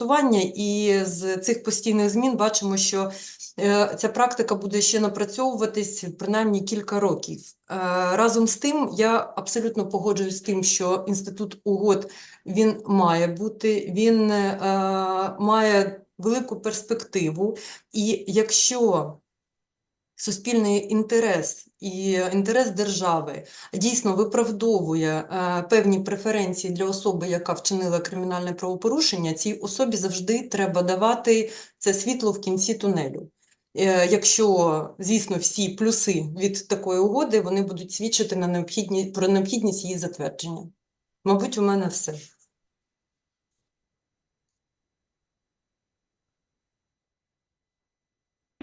Тестування, і з цих постійних змін бачимо, що е, ця практика буде ще напрацьовуватись принаймні кілька років. Е, Разом з тим, я абсолютно погоджуюсь з тим, що інститут угод він має бути, він е, має велику перспективу, і якщо суспільний інтерес і інтерес держави дійсно виправдовує е, певні преференції для особи, яка вчинила кримінальне правопорушення, цій особі завжди треба давати це світло в кінці тунелю. Е, Якщо, звісно, всі плюси від такої угоди вони будуть свідчити на необхідні, про необхідність її затвердження. Мабуть, у мене все.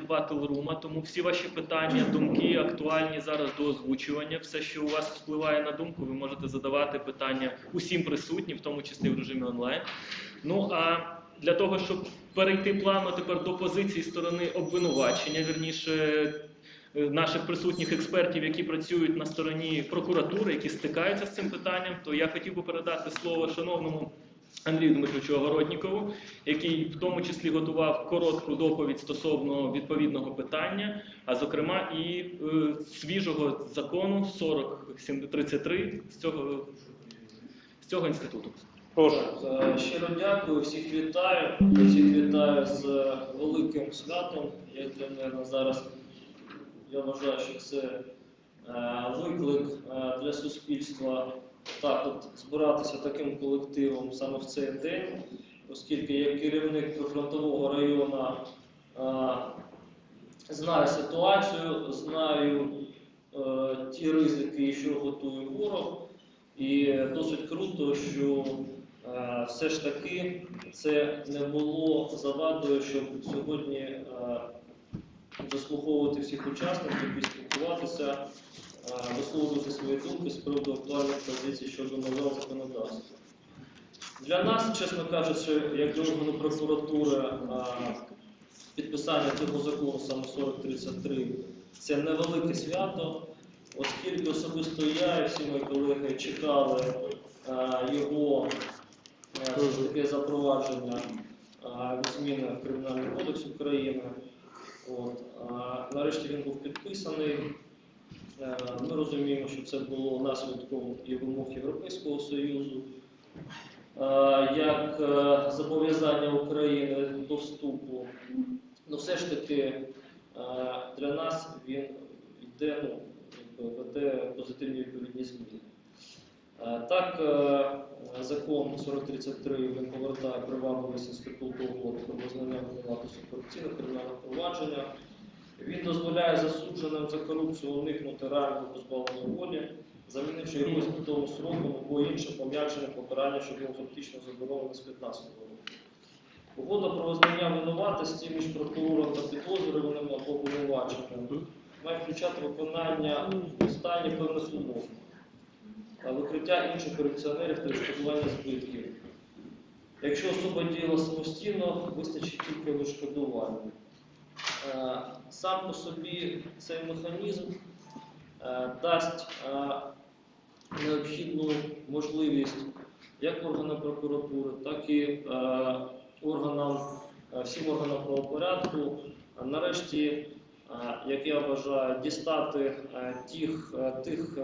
Батл-рума, тому всі ваші питання, думки актуальні зараз до озвучування. Все, що у вас впливає на думку, ви можете задавати питання усім присутнім, в тому числі в режимі онлайн. Ну а для того, щоб перейти плавно тепер до позиції сторони обвинувачення, вірніше е, наших присутніх експертів, які працюють на стороні прокуратури, які стикаються з цим питанням, то я хотів би передати слово шановному Андрію Дмитровичу Огороднікову, який в тому числі готував коротку доповідь стосовно відповідного питання, а зокрема і е, свіжого закону 4033 з цього, з цього інституту. Прошу. Е, Щиро дякую, всіх вітаю. Всіх вітаю з е, великим святом. Як для мене зараз я вважаю, що це е, виклик для суспільства так от збиратися таким колективом саме в цей день, оскільки як керівник прифронтового району е, знаю ситуацію, знаю е, ті ризики, що готує ворог. І досить круто, що е, все ж таки це не було завадою, щоб сьогодні е, заслуховувати всіх учасників і спілкуватися, висловлювати свої думки з приводу актуальних позицій щодо нового законодавства. Для нас, чесно кажучи, як для органу прокуратури, підписання цього закону саме 4033 це невелике свято, оскільки особисто я і всі мої колеги чекали його е, таки запровадження від зміни в Кримінальний кодекс України. От, нарешті він був підписаний. Е, Ми розуміємо, що це було наслідком і вимог Європейського Союзу, е, як е, зобов'язання України до вступу. Ну, все ж таки, для нас він йде, ну, веде позитивні відповідні зміни. Так, закон 4033 він повертає привабливість інституту угоди про визнання винуватості корупційних кримінальних провадженнях. Він дозволяє засудженим за корупцію уникнути реального позбавлення волі, замінивши його збитовим сроком або іншим пом'якшенням покарання, що було фактично заборонено з 15 року. Угода про визнання винуватості між прокурором та підозрюваним або обвинуваченим має включати виконання в стані певних умов, викриття інших корупціонерів та відшкодування збитків. Якщо особа діяла самостійно, вистачить тільки відшкодування. Е, Сам по собі цей механізм е, дасть е, необхідну можливість як органам прокуратури, так і органам, всім органам правопорядку, нарешті, як я вважаю, дістати тих, тих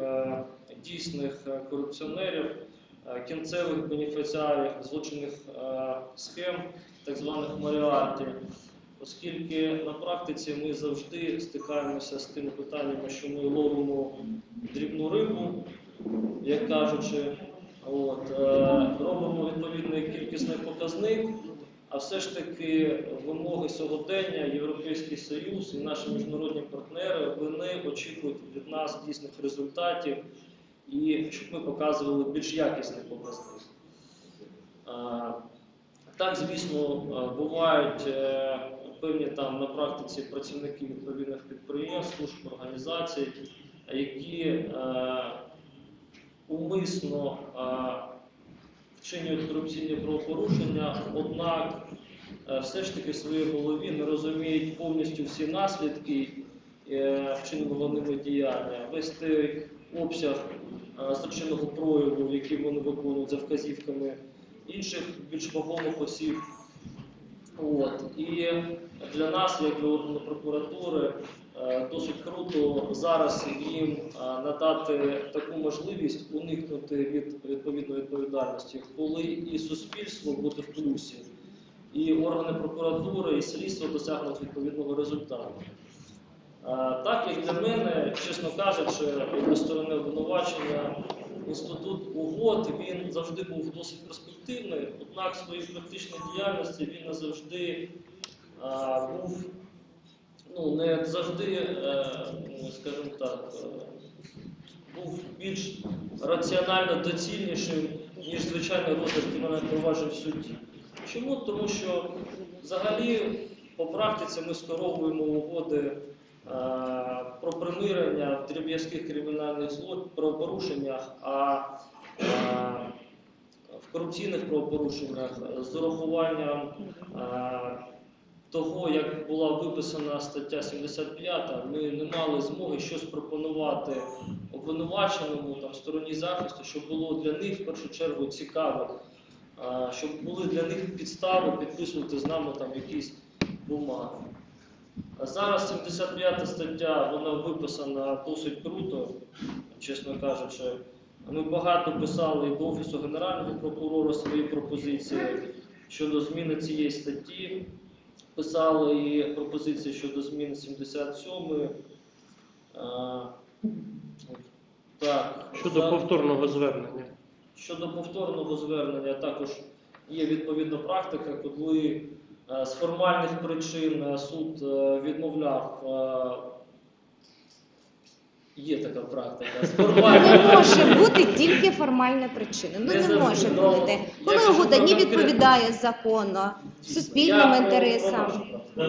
дійсних корупціонерів, кінцевих бенефіціарів злочинних схем, так званих маріатів. Оскільки на практиці ми завжди стикаємося з тими питаннями, що ми ловимо дрібну рибу, як кажучи, от, е, робимо відповідний кількісний показник, а все ж таки вимоги сьогодення, Європейський Союз і наші міжнародні партнери вони очікують від нас дійсних результатів і щоб ми показували більш якісний показник. Е, Так, звісно, е, бувають певні там на практиці працівники відповідних підприємств, служб, організацій, які е, умисно е, вчинюють корупційні правопорушення, однак е, все ж таки в своїй голові не розуміють повністю всі наслідки е, вчиненого ними діяння, весь той обсяг е, злочинного прояву, який вони виконують за вказівками інших більш вагомих осіб. От. І для нас, як для органу прокуратури, е, досить круто зараз їм е, надати таку можливість уникнути від відповідної відповідальності, коли і суспільство буде в плюсі, і органи прокуратури, і слідство досягнуть відповідного результату. Е, Так як для мене, чесно кажучи, зі сторони обвинувачення, інститут угод він завжди був досить перспективний, однак в своїй практичній діяльності він не завжди а, був ну, не завжди, е, скажімо так, е, був більш раціонально доцільнішим, ніж звичайний розгляд кримінальних проваджень в суді. Чому? Тому що взагалі по практиці ми скеровуємо угоди е, про примирення в дріб'язких кримінальних правопорушеннях, а е, в корупційних правопорушеннях з урахуванням е, того, як була виписана стаття 75, ми не мали змоги щось пропонувати обвинуваченому там стороні захисту, щоб було для них в першу чергу цікаво, щоб були для них підстави підписувати з нами там якісь бумаги. А зараз 75 стаття, вона виписана досить круто, чесно кажучи. Ми багато писали і до Офісу Генерального прокурора свої пропозиції щодо зміни цієї статті. Писали і пропозиції щодо зміни 77. А, так, Щодо за- повторного звернення. Щодо повторного звернення також є відповідна практика, коли з формальних причин е, суд е, відмовляв. е, Є така практика. З Не може бути тільки формальна причина. Ну Не не може ну, бути. Коли якщо угода не конкретно- відповідає закону, суспільним інтересам. про-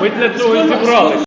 Ми для цього і зібралися.